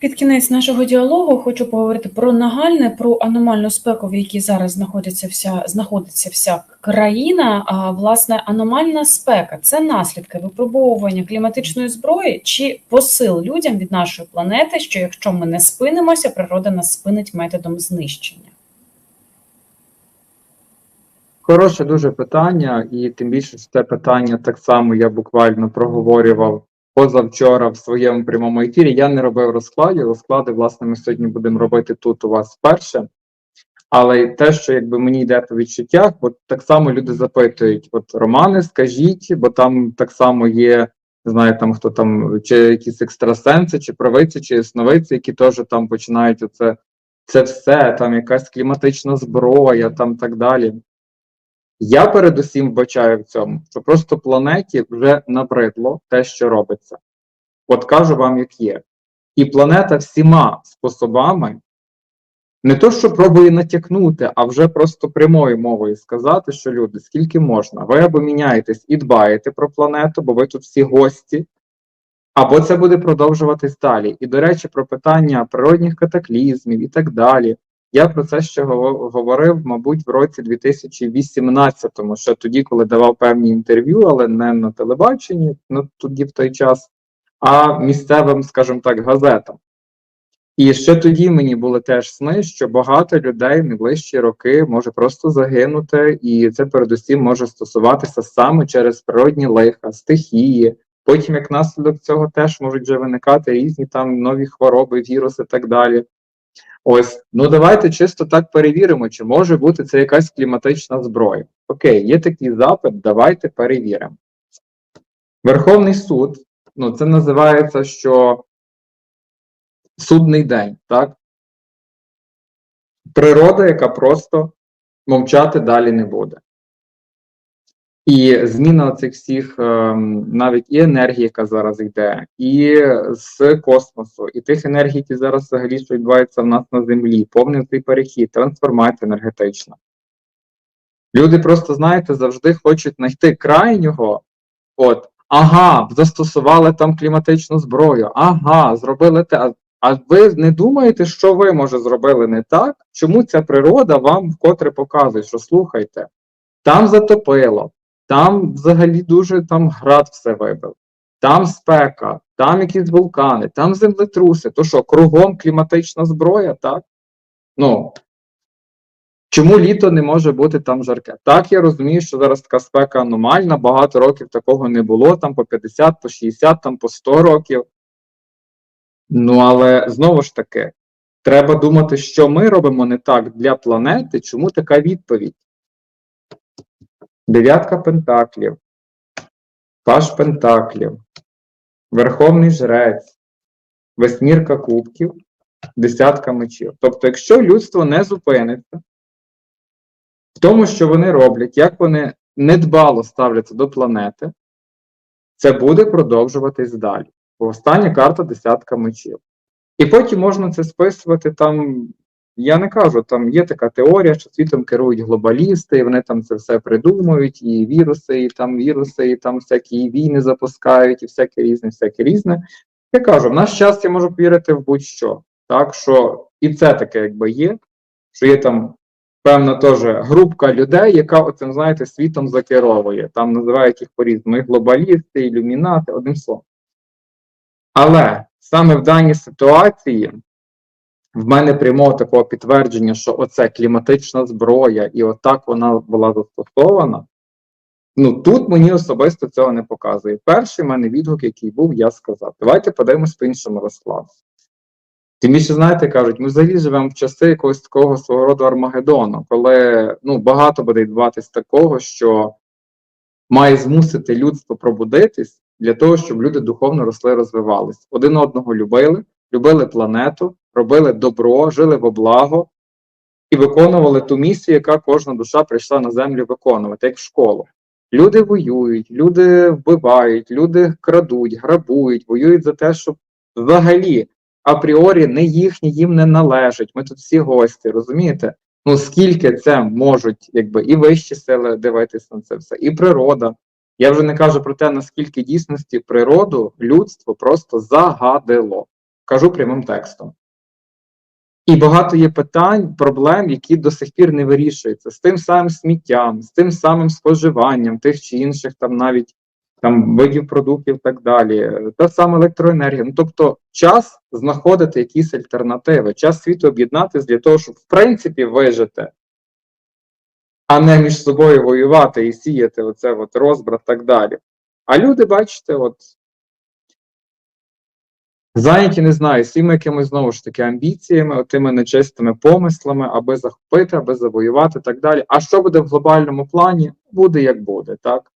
Під кінець нашого діалогу хочу поговорити про нагальне, про аномальну спеку, в якій зараз знаходиться вся знаходиться вся країна. А власне, аномальна спека це наслідки випробовування кліматичної зброї чи посил людям від нашої планети, що якщо ми не спинимося, природа нас спинить методом знищення. Хороше дуже питання, і тим більше це питання так само я буквально проговорював позавчора в своєму прямому ефірі. Я не робив розкладів. Розклади, власне, ми сьогодні будемо робити тут у вас вперше. Але те, що якби мені йде по відчуттях, бо так само люди запитують: от Романе, скажіть, бо там так само є, не знаю, там хто там, чи якісь екстрасенси, чи правиці, чи ясновиці, які теж там починають оце це все, там якась кліматична зброя, там так далі. Я передусім вбачаю в цьому, що просто планеті вже набридло те, що робиться. От кажу вам, як є. І планета всіма способами не то, що пробує натякнути, а вже просто прямою мовою сказати, що люди, скільки можна, ви або міняєтесь і дбаєте про планету, бо ви тут всі гості, або це буде продовжуватись далі. І, до речі, про питання природних катаклізмів і так далі. Я про це ще говорив, мабуть, в році 2018-му, ще тоді, коли давав певні інтерв'ю, але не на телебаченні, ну тоді в той час, а місцевим, скажімо так, газетам. І ще тоді мені були теж сни, що багато людей в найближчі роки може просто загинути, і це передусім може стосуватися саме через природні лиха, стихії. Потім, як наслідок цього, теж можуть вже виникати різні там нові хвороби, віруси і так далі. Ось, ну давайте чисто так перевіримо, чи може бути це якась кліматична зброя. Окей, є такий запит, давайте перевіримо. Верховний суд, ну це називається, що судний день, так? Природа, яка просто мовчати далі не буде. І зміна цих всіх, ем, навіть і енергії, яка зараз йде, і з космосу, і тих енергій, які зараз взагалі що відбуваються в нас на землі, повний цей перехід, трансформація енергетична. Люди просто, знаєте, завжди хочуть знайти крайнього. От, ага, застосували там кліматичну зброю, ага, зробили те. А- А ви не думаєте, що ви, може, зробили не так? Чому ця природа вам вкотре показує, що слухайте, там затопило, там взагалі дуже там град все вибив, там спека, там якісь вулкани, там землетруси. То що, кругом кліматична зброя, так? Ну, чому літо не може бути там жарке? Так, я розумію, що зараз така спека аномальна, багато років такого не було, там по 50, по 60, там по 100 років. Ну, але знову ж таки, треба думати, що ми робимо не так для планети, чому така відповідь? Дев'ятка пентаклів, паш пентаклів, Верховний жрець, Весьмірка кубків, десятка мечів. Тобто, якщо людство не зупиниться в тому, що вони роблять, як вони недбало ставляться до планети, це буде продовжуватись далі. Остання карта десятка мечів. І потім можна це списувати там. Я не кажу, там є така теорія, що світом керують глобалісти, і вони там це все придумують, і віруси, і там віруси, і там всякі війни запускають, і всяке різне, всяке різне. Я кажу, в наш час я можу повірити в будь-що. Так що і це таке, якби є, що є там певна теж групка людей, яка оцим, знаєте, світом закеровує. Там називають їх по-різному, і глобалісти, ілюмінати, одним словом. Але саме в даній ситуації в мене прямого такого підтвердження, що оце кліматична зброя, і отак вона була застосована. Ну тут мені особисто цього не показує. Перший в мене відгук, який був, я сказав. Давайте подивимось по іншому розкладу. Тим більше, знаєте, кажуть, ми взагалі живемо в часи якогось такого свого роду Армагеддону, коли ну, багато буде відбуватись такого, що має змусити людство пробудитись для того, щоб люди духовно росли, розвивались. Один одного любили, любили планету, робили добро, жили во благо і виконували ту місію, яка кожна душа прийшла на землю виконувати, як в школу. Люди воюють, люди вбивають, люди крадуть, грабують, воюють за те, щоб взагалі апріорі не їхні, їм не належить. Ми тут всі гості, розумієте? Ну скільки це можуть, якби і вищі сили дивитися на це все, і природа. Я вже не кажу про те, наскільки дійсності природу людство просто загадило. кажу прямим текстом. І багато є питань, проблем, які до сих пір не вирішуються з тим самим сміттям, з тим самим споживанням тих чи інших там навіть там видів продуктів так далі, та сама електроенергія. Ну тобто, час знаходити якісь альтернативи, час світу об'єднатися для того, щоб в принципі вижити, а не між собою воювати і сіяти оце от розбрат так далі. А люди, бачите, от Зайняті, не знаю, всіми якимись знову ж таки амбіціями, тими нечистими помислами, аби захопити, аби завоювати і так далі. А що буде в глобальному плані? Буде як буде, так?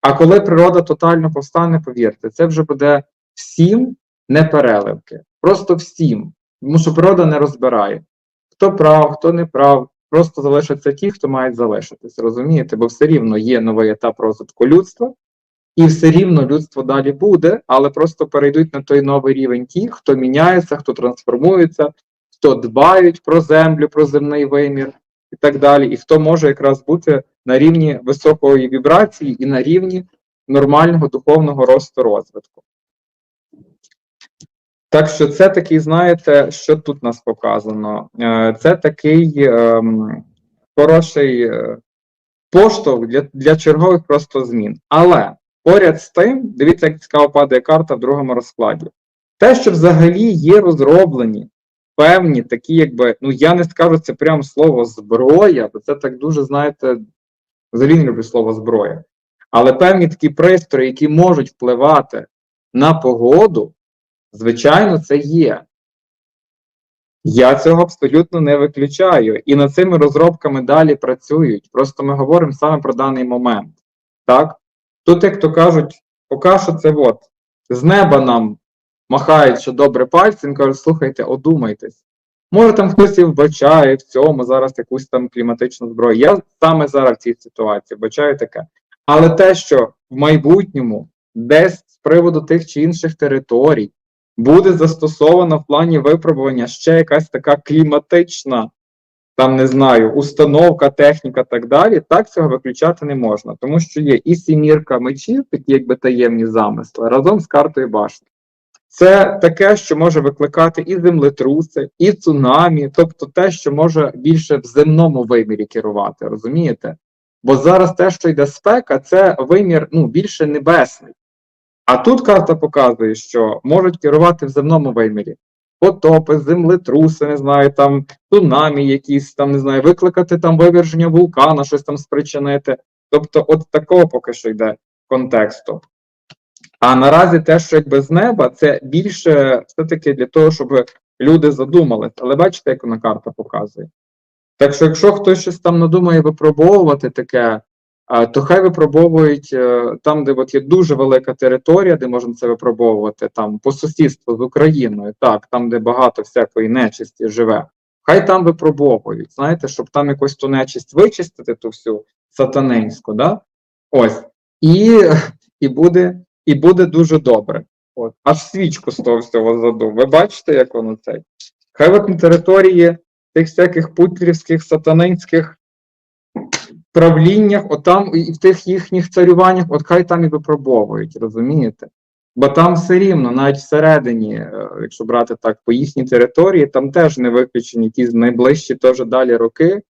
А коли природа тотально повстане, повірте, це вже буде всім не переливки. Просто всім. Тому що природа не розбирає. Хто прав, хто не прав. Просто залишаться ті, хто мають залишитись, розумієте? Бо все рівно є новий етап розвитку людства, і все рівно людство далі буде, але просто перейдуть на той новий рівень ті, хто міняється, хто трансформується, хто дбають про землю, про земний вимір і так далі, і хто може якраз бути на рівні високої вібрації і на рівні нормального духовного росту розвитку. Так що це такий, знаєте, що тут нас показано? Е, Це такий ем, хороший е, поштовх для, для чергових просто змін. Але поряд з тим, дивіться, як цікаво падає карта в другому розкладі. Те, що взагалі є розроблені певні такі, якби, ну я не скажу це прямо слово зброя, бо це так дуже, знаєте, взагалі не люблю слово зброя. Але певні такі пристрої, які можуть впливати на погоду, звичайно, це є. Я цього абсолютно не виключаю. І над цими розробками далі працюють. Просто ми говоримо саме про даний момент. Так? Тут, як то кажуть, поки що це от, з неба нам махають, що добре пальцем, кажуть, слухайте, одумайтесь. Може, там хтось і вбачає в цьому зараз якусь там кліматичну зброю. Я саме зараз в цій ситуації вбачаю таке. Але те, що в майбутньому десь з приводу тих чи інших територій буде застосована в плані випробування ще якась така кліматична, там не знаю, установка, техніка так далі, так цього виключати не можна, тому що є і сімірка мечів, такі якби таємні замисли, разом з картою башни. Це таке, що може викликати і землетруси, і цунамі, тобто те, що може більше в земному вимірі керувати, розумієте? Бо зараз те, що йде спека, це вимір ну, більше небесний. А тут карта показує, що можуть керувати в земному вимірі. Потопи, землетруси, не знаю, там цунамі якісь, там, не знаю, викликати там виверження вулкана, щось там спричинити. Тобто, от такого поки що йде контексту. А наразі те, що якби з неба, це більше все-таки для того, щоб люди задумались. Але бачите, як вона карта показує. Так що, якщо хтось щось там надумає випробовувати таке, то хай випробовують е, там, де от є дуже велика територія, де можна це випробовувати, там по сусідству з Україною, так, там, де багато всякої нечисті живе. Хай там випробовують, знаєте, щоб там якусь ту нечисть вичистити, ту всю сатанинську, да? Ось. І, і, буде, і буде дуже добре. От. Аж свічку з того всього задув. Ви бачите, як воно цей? Хай от на території тих всяких путлівських, сатанинських правліннях, отам і в тих їхніх царюваннях, от хай там і випробовують, розумієте? Бо там все рівно, навіть всередині, е, якщо брати так, по їхній території, там теж не виключені якісь найближчі теж далі роки,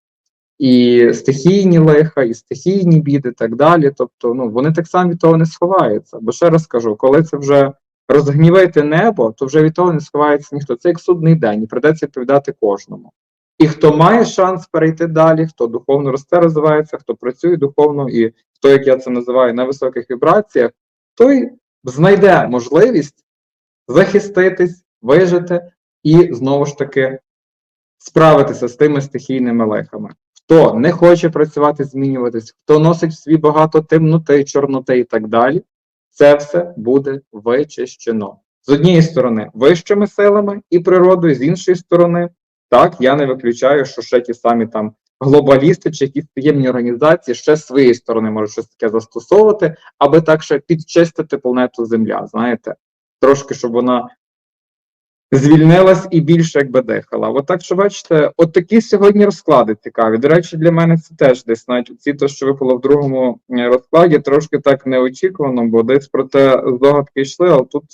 і стихійні лиха, і стихійні біди, і так далі. Тобто, ну вони так само від того не сховаються. Бо ще раз кажу, коли це вже розгнівити небо, то вже від того не сховається ніхто. Це як судний день, і придеться відповідати кожному. І хто має шанс перейти далі, хто духовно росте, розвивається, хто працює духовно, і хто, як я це називаю, на високих вібраціях, той знайде можливість захиститись, вижити і знову ж таки справитися з тими стихійними лихами. Хто не хоче працювати, змінюватись, хто носить в собі багато темноти, чорноти і так далі, це все буде вичищено. З однієї сторони, вищими силами і природою, з іншої сторони, так, я не виключаю, що ще ті самі там глобалісти чи якісь таємні організації ще з своєї сторони можуть щось таке застосовувати, аби так ще підчистити планету Земля, знаєте, трошки, щоб вона звільнилась і більше якби дихала. От так що бачите, от такі сьогодні розклади цікаві. До речі, для мене це теж десь навіть ці, то, що випало в другому розкладі, трошки так неочікувано, бо десь про те здогадки йшли, але тут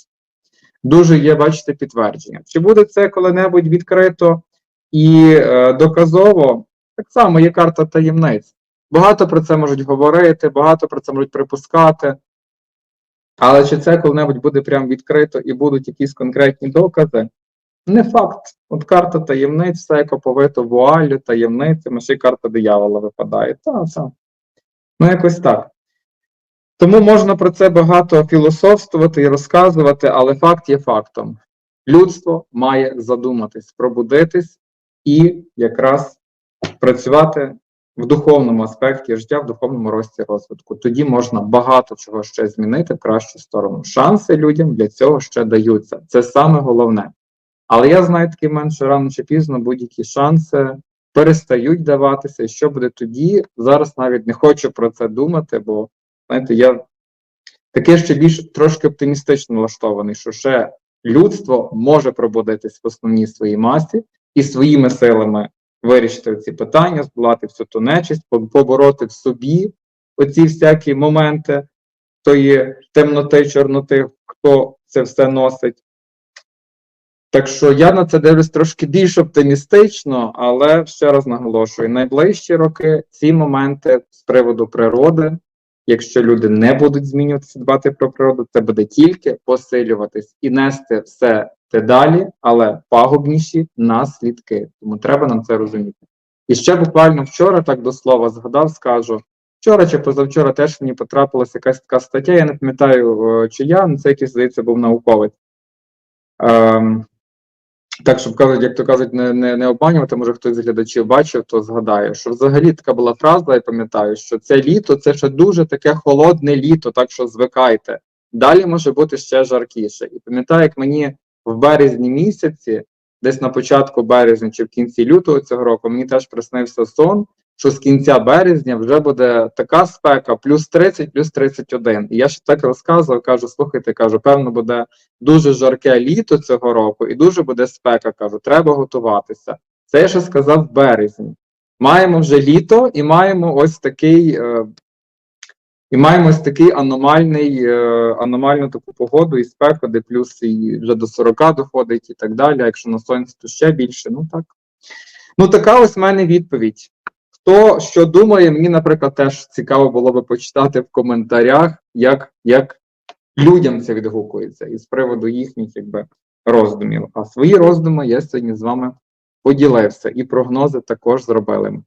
дуже є, бачите, підтвердження. Чи буде це коли-небудь відкрито і е, доказово? Так само є карта таємниць. Багато про це можуть говорити, багато про це можуть припускати. Але чи це коли-небудь буде прям відкрито і будуть якісь конкретні докази? Не факт. От карта таємниць, все як оповито вуаллю, таємницями, ще й карта диявола випадає. Та, та. Ну, якось так. Тому можна про це багато філософствувати і розказувати, але факт є фактом. Людство має задуматись, пробудитись і якраз працювати в духовному аспекті життя, в духовному рості розвитку. Тоді можна багато чого ще змінити в кращу сторону. Шанси людям для цього ще даються. Це саме головне. Але я знаю такий момент, що рано чи пізно будь-які шанси перестають даватися. І що буде тоді? Зараз навіть не хочу про це думати, бо знаєте, я таке ще більш трошки оптимістично налаштований, що ще людство може пробудитись в основній своїй масі і своїми силами вирішити ці питання, здолати всю ту нечисть, побороти в собі оці всякі моменти тої темноти, чорноти, хто це все носить. Так що я на це дивлюсь трошки більш оптимістично, але ще раз наголошую: найближчі роки ці моменти з приводу природи, якщо люди не будуть змінюватися, дбати про природу, це буде тільки посилюватись і нести все те далі, але пагубніші наслідки. Тому треба нам це розуміти. І ще буквально вчора, так до слова згадав, скажу. Вчора чи позавчора теж мені потрапилася якась така стаття, я не пам'ятаю, е, чия, ну це якийсь, здається, був науковець. Ем, так, щоб кажуть, як то кажуть, не, не, не обманювати, може хтось з глядачів бачив, то згадає, що взагалі така була фраза, я пам'ятаю, що це літо це ще дуже таке холодне літо, так що звикайте. Далі може бути ще жаркіше. І пам'ятаю, як мені в березні місяці, десь на початку березня чи в кінці лютого цього року, мені теж приснився сон, що з кінця березня вже буде така спека, плюс 30, плюс 31. І я ще так розказував, кажу, слухайте, кажу, певно, буде дуже жарке літо цього року, і дуже буде спека. Кажу, треба готуватися. Це я ще сказав в березні. Маємо вже літо і маємо ось такий. Е, і маємо ось такий аномальний, е, аномальну таку погоду і спеку, де плюс і вже до 40 доходить і так далі. Якщо на сонці, то ще більше. Ну так. Ну, така ось в мене відповідь. Хто що думає, мені, наприклад, теж цікаво було би почитати в коментарях, як, як людям це відгукується, і з приводу їхніх якби, роздумів. А свої роздуми я сьогодні з вами поділився, і прогнози також зробили.